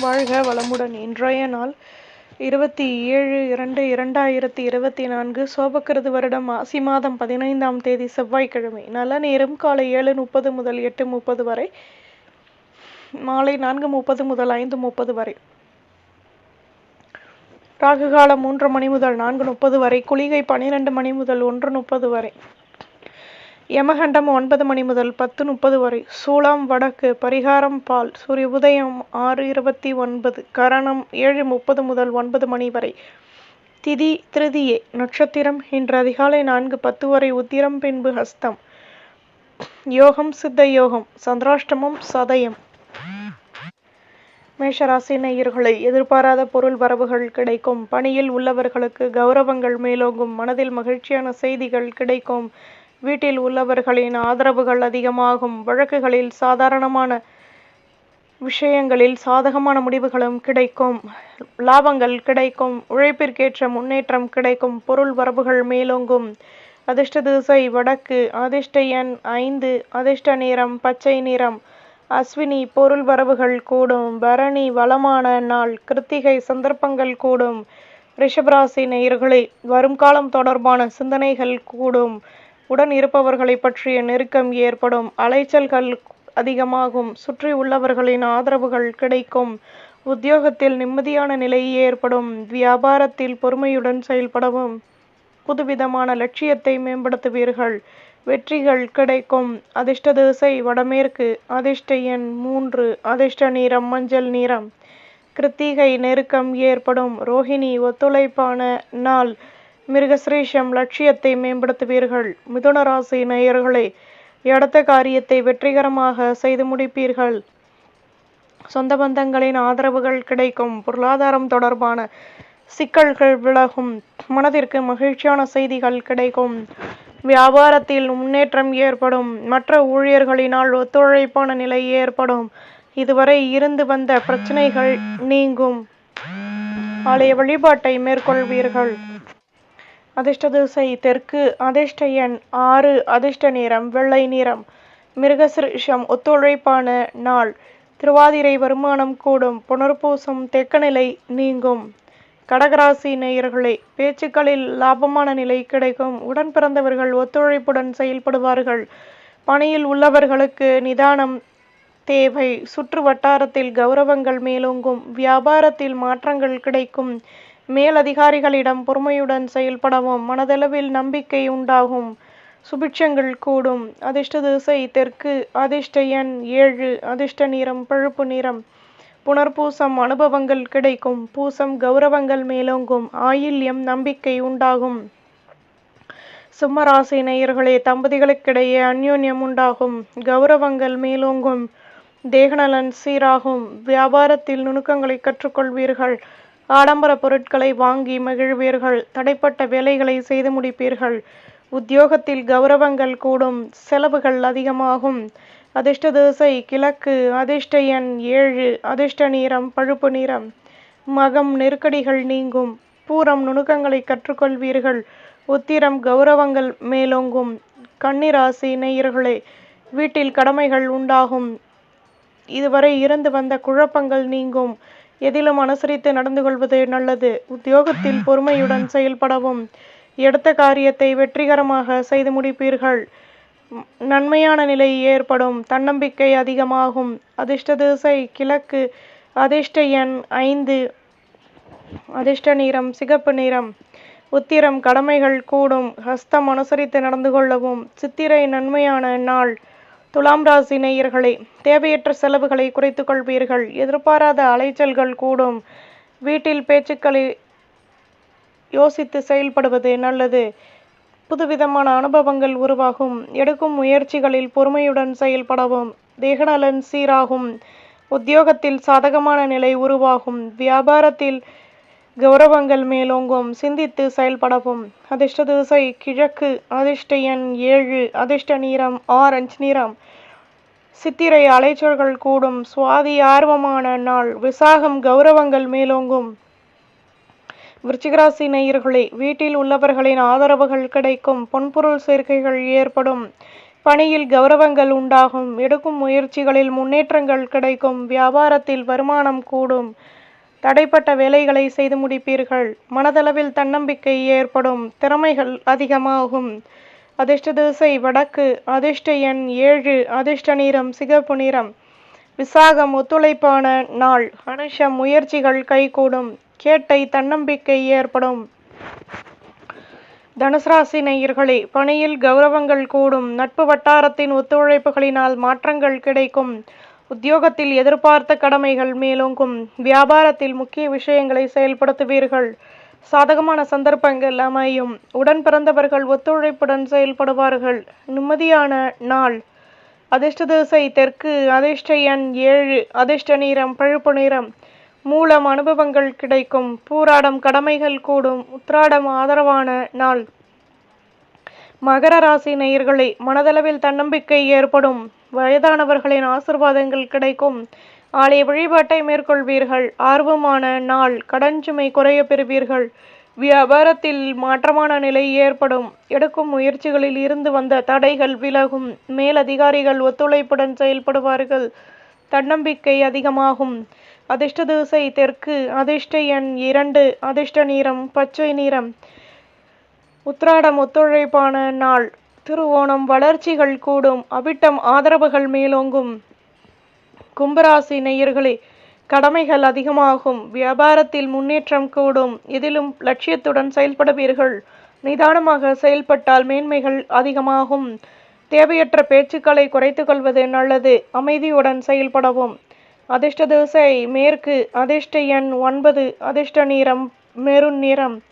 வாழ்க வளமுடன். இன்றைய நாள் இருபத்தி ஏழு இரண்டு இரண்டாயிரத்தி இருபத்தி நான்கு. சோபக்கிருது வருடம் ஆசி மாதம் பதினைந்தாம் தேதி செவ்வாய்க்கிழமை. நல்ல நேரம் காலை ஏழு முப்பது முதல் எட்டு முப்பது வரை. மாலை நான்கு முப்பது முதல் ஐந்து முப்பது வரை. ராகு காலம் மூன்று மணி முதல் நான்கு முப்பது வரை. குளிகை பன்னிரெண்டு மணி முதல் ஒன்று முப்பது வரை. யமகண்டம் ஒன்பது மணி முதல் பத்து முப்பது வரை. சூளாம் வடக்கு பரிகாரம் பால் சூரிய உதயம் ஆறு இருபத்தி ஒன்பது கரணம் ஏழு முப்பது முதல் ஒன்பது மணி வரை. திதி திருதியே நட்சத்திரம் இன்று அதிகாலை நான்கு பத்து வரை உத்திரம் பின்பு ஹஸ்தம். யோகம் சித்த யோகம் சந்திராஷ்டமம் சதயம். மேஷராசி நேயர்களை எதிர்பாராத பொருள் வரவுகள் கிடைக்கும். பணியில் உள்ளவர்களுக்கு கௌரவங்கள் மேலோங்கும். மனதில் மகிழ்ச்சியான செய்திகள் கிடைக்கும். வீட்டில் உள்ளவர்களின் ஆதரவுகள் அதிகமாகும். வழக்குகளில் சாதாரணமான விஷயங்களில் சாதகமான முடிவுகளும் கிடைக்கும். லாபங்கள் கிடைக்கும். உழைப்பிற்கேற்ற முன்னேற்றம் கிடைக்கும். பொருள் வரவுகள் மேலோங்கும். அதிர்ஷ்ட திசை வடக்கு. அதிர்ஷ்ட எண் ஐந்து. அதிர்ஷ்ட நிறம் பச்சை நிறம். அஸ்வினி பொருள் வரவுகள் கூடும். பரணி வளமான நாள். கிருத்திகை சந்தர்ப்பங்கள் கூடும். ரிஷபராசி நேயர்களே வரும் காலம் தொடர்பான சிந்தனைகள் கூடும். உடன் இருப்பவர்களை பற்றிய நெருக்கம் ஏற்படும். அலைச்சல்கள் அதிகமாகும். சுற்றி உள்ளவர்களின் ஆதரவுகள் கிடைக்கும். உத்தியோகத்தில் நிம்மதியான நிலை ஏற்படும். வியாபாரத்தில் பொறுமையுடன் செயல்படவும். புதுவிதமான லட்சியத்தை மேம்படுத்துவீர்கள். வெற்றிகள் கிடைக்கும். அதிர்ஷ்ட திசை வடமேற்கு. அதிர்ஷ்ட எண் மூன்று. அதிர்ஷ்ட நிறம் மஞ்சள் நிறம். கிருத்திகை நெருக்கம் ஏற்படும். ரோஹிணி ஒத்துழைப்பான நாள். மிருகசிரீஷம் லட்சியத்தை மேம்படுத்துவீர்கள். மிதுன ராசி நேயர்களே எடுத்த காரியத்தை வெற்றிகரமாக செய்து முடிப்பீர்கள். சொந்த பந்தங்களின் ஆதரவுகள் கிடைக்கும். பொருளாதாரம் தொடர்பான சிக்கல்கள் விலகும். மனதிற்கு மகிழ்ச்சியான செய்திகள் கிடைக்கும். வியாபாரத்தில் முன்னேற்றம் ஏற்படும். மற்ற ஊழியர்களினால் ஒத்துழைப்பான நிலை ஏற்படும். இதுவரை இருந்து வந்த பிரச்சனைகள் நீங்கும். ஆலய வழிபாட்டை மேற்கொள்வீர்கள். அதிர்ஷ்ட திசை தெற்கு அதிர்ஷ்ட எண் ஆறு அதிர்ஷ்ட நிறம் வெள்ளை நிறம். மிருகசிருஷம் ஒத்துழைப்பான நாள். திருவாதிரை வருமானம் கூடும் புனர்பூசம் தெக்கநிலை நீங்கும். கடகராசி நேயர்களே பேச்சுக்களில் லாபமான நிலை கிடைக்கும். உடன் பிறந்தவர்கள் ஒத்துழைப்புடன் செயல்படுவார்கள். பணியில் உள்ளவர்களுக்கு நிதானம் தேவை. சுற்று வட்டாரத்தில் கௌரவங்கள் மேலோங்கும். வியாபாரத்தில் மாற்றங்கள் கிடைக்கும். மேலதிகாரிகளிடம் பொறுமையுடன் செயல்படவும் மனதளவில் நம்பிக்கை உண்டாகும். சுபிட்சங்கள் கூடும். அதிர்ஷ்ட திசை தெற்கு அதிர்ஷ்ட எண் ஏழு அதிர்ஷ்ட நிறம் பழுப்பு நிறம். புனர்பூசம் அனுபவங்கள் கிடைக்கும். பூசம் கௌரவங்கள் மேலோங்கும். ஆயில்யம் நம்பிக்கை உண்டாகும். சிம்மராசி நேயர்களே தம்பதிகளுக்கிடையே அந்யோன்யம் உண்டாகும். கௌரவங்கள் மேலோங்கும். தேகநலன் சீராகும். வியாபாரத்தில் நுணுக்கங்களை கற்றுக்கொள்வீர்கள். ஆடம்பர பொருட்களை வாங்கி மகிழ்வீர்கள். தடைப்பட்ட வேலைகளை செய்து முடிப்பீர்கள். உத்தியோகத்தில் கௌரவங்கள் கூடும். செலவுகள் அதிகமாகும். அதிர்ஷ்ட தோசை கிழக்கு அதிர்ஷ்ட எண் ஏழு அதிர்ஷ்ட நிறம் பழுப்பு நிறம். மகம் நெருக்கடிகள் நீங்கும். பூரம் நுணுக்கங்களை கற்றுக்கொள்வீர்கள். உத்திரம் கௌரவங்கள் மேலோங்கும். கன்னிராசி நேயர்களே வீட்டில் கடமைகள் உண்டாகும். இதுவரை இருந்து வந்த குழப்பங்கள் நீங்கும். எதிலும் அனுசரித்து நடந்து கொள்வது நல்லது. உத்தியோகத்தில் பொறுமையுடன் செயல்படவும். எடுத்த காரியத்தை வெற்றிகரமாக செய்து முடிப்பீர்கள். நன்மையான நிலை ஏற்படும். தன்னம்பிக்கை அதிகமாகும். அதிர்ஷ்ட திசை கிழக்கு. அதிர்ஷ்ட எண் ஐந்து. அதிர்ஷ்ட நிறம் சிகப்பு நிறம். உத்திரம் கடமைகள் கூடும். ஹஸ்தம் அனுசரித்து நடந்து கொள்ளவும். சித்திரை நன்மையான நாள். துலாம் ராசி நேயர்களே தேவையற்ற செலவுகளை குறைத்துக் கொள்வீர்கள். எதிர்பாராத அலைச்சல்கள் கூடும். வீட்டில் பேச்சுக்களை யோசித்து செயல்படுவது நல்லது. புதுவிதமான அனுபவங்கள் உருவாகும். எடுக்கும் முயற்சிகளில் பொறுமையுடன் செயல்படவும். தேகநலன் சீராகும். உத்தியோகத்தில் சாதகமான நிலை உருவாகும். வியாபாரத்தில் கௌரவங்கள் மேலோங்கும் சிந்தித்து செயல்படவும். அதிர்ஷ்ட திசை கிழக்கு அதிர்ஷ்ட எண் ஏழு அதிர்ஷ்ட நிறம் ஆரஞ்சு நிறம். சித்திரை அலைச்சல்கள் கூடும் சுவாதி ஆர்வமான நாள் விசாகம் கௌரவங்கள் மேலோங்கும். விருச்சிகராசி நேயர்களே வீட்டில் உள்ளவர்களின் ஆதரவுகள் கிடைக்கும் பொன்பொருள் சேர்க்கைகள் ஏற்படும். பணியில் கௌரவங்கள் உண்டாகும் எடுக்கும் முயற்சிகளில் முன்னேற்றங்கள் கிடைக்கும் வியாபாரத்தில் வருமானம் கூடும். தடைப்பட்ட வேலைகளை செய்து முடிப்பீர்கள். மனதளவில் தன்னம்பிக்கை ஏற்படும் திறமைகள் அதிகமாகும். அதிர்ஷ்ட திசை வடக்கு அதிர்ஷ்ட எண் ஏழு அதிர்ஷ்ட நிறம் சிகப்பு நிறம். விசாகம் ஒத்துழைப்பான நாள் அனுஷம் முயற்சிகள் கைகூடும் கேட்டை தன்னம்பிக்கை ஏற்படும். தனுசராசி நேயர்களே பணியில் கௌரவங்கள் கூடும் நட்பு வட்டாரத்தின் ஒத்துழைப்புகளினால் மாற்றங்கள் கிடைக்கும். உத்தியோகத்தில் எதிர்பார்த்த கடமைகள் மேலோங்கும். வியாபாரத்தில் முக்கிய விஷயங்களை செயல்படுத்துவீர்கள். சாதகமான சந்தர்ப்பங்கள் அமையும். உடன் பிறந்தவர்கள் ஒத்துழைப்புடன் செயல்படுவார்கள். நிம்மதியான நாள். அதிர்ஷ்ட திசை தெற்கு அதிர்ஷ்ட எண் ஏழு அதிர்ஷ்ட நிறம் பழுப்பு நிறம். மூலம் அனுபவங்கள் கிடைக்கும். பூராடம் கடமைகள் கூடும். உத்ராடம் ஆதரவான நாள். மகர ராசி நேயர்களே மனதளவில் தன்னம்பிக்கை ஏற்படும். வயதானவர்களின் ஆசிர்வாதங்கள் கிடைக்கும். ஆலய வழிபாட்டை மேற்கொள்வீர்கள். ஆர்வமான நாள். கடன் சுமை குறைய பெறுவீர்கள். வியாபாரத்தில் மாற்றமான நிலை ஏற்படும். எடுக்கும் முயற்சிகளில் இருந்து வந்த தடைகள் விலகும். மேலதிகாரிகள் ஒத்துழைப்புடன் செயல்படுவார்கள். தன்னம்பிக்கை அதிகமாகும். அதிர்ஷ்ட திசை தெற்கு. அதிர்ஷ்ட எண் இரண்டு. அதிர்ஷ்ட நிறம் பச்சை நிறம். உத்ராடம் ஒத்துழைப்பான நாள். திருவோணம் வளர்ச்சிகள் கூடும் அவிட்டம் ஆதரவுகள் மேலோங்கும். கும்பராசி நேயர்களே கடமைகள் அதிகமாகும் வியாபாரத்தில் முன்னேற்றம் கூடும் இதிலும் லட்சியத்துடன் செயல்படுவீர்கள். நிதானமாக செயல்பட்டால் மேன்மைகள் அதிகமாகும். தேவையற்ற பேச்சுக்களை குறைத்து கொள்வது நல்லது அமைதியுடன் செயல்படவும். அதிர்ஷ்ட திசை மேற்கு அதிர்ஷ்ட எண் ஒன்பது அதிர்ஷ்ட நிறம் மெருன் நிறம்.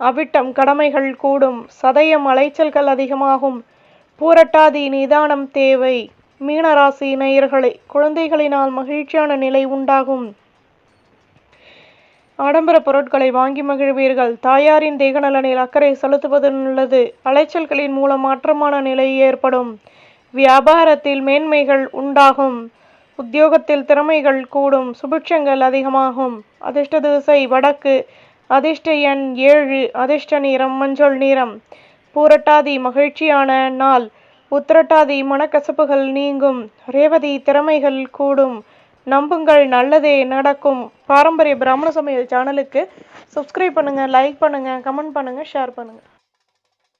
அவிட்டம் கடமைகள் கூடும். சதயம் அலைச்சல்கள் அதிகமாகும். பூரட்டாதி நிதானம் தேவை. மீனராசி நேயர்களே குழந்தைகளினால் மகிழ்ச்சியான நிலை உண்டாகும். ஆடம்பர பொருட்களை வாங்கி மகிழ்வீர்கள். தாயாரின் தேகநலனில் அக்கறை செலுத்துவது நல்லது. அலைச்சல்களின் மூலம் மாற்றமான நிலை ஏற்படும். வியாபாரத்தில் மேன்மைகள் உண்டாகும். உத்தியோகத்தில் திறமைகள் கூடும். சுபிட்சங்கள் அதிகமாகும். அதிர்ஷ்ட திசை வடக்கு. அதிர்ஷ்ட எண் ஏழு அதிர்ஷ்ட நிறம் மஞ்சள் நிறம். பூரட்டாதி மகிழ்ச்சியான நாள். உத்திரட்டாதி மனக்கசப்புகள் நீங்கும். ரேவதி திறமைகள் கூடும். நம்புங்கள் நல்லதே நடக்கும். பாரம்பரிய பிராமண சமையல் சேனலுக்கு சப்ஸ்கிரைப் பண்ணுங்கள் லைக் பண்ணுங்கள் கமெண்ட் பண்ணுங்கள் ஷேர் பண்ணுங்கள்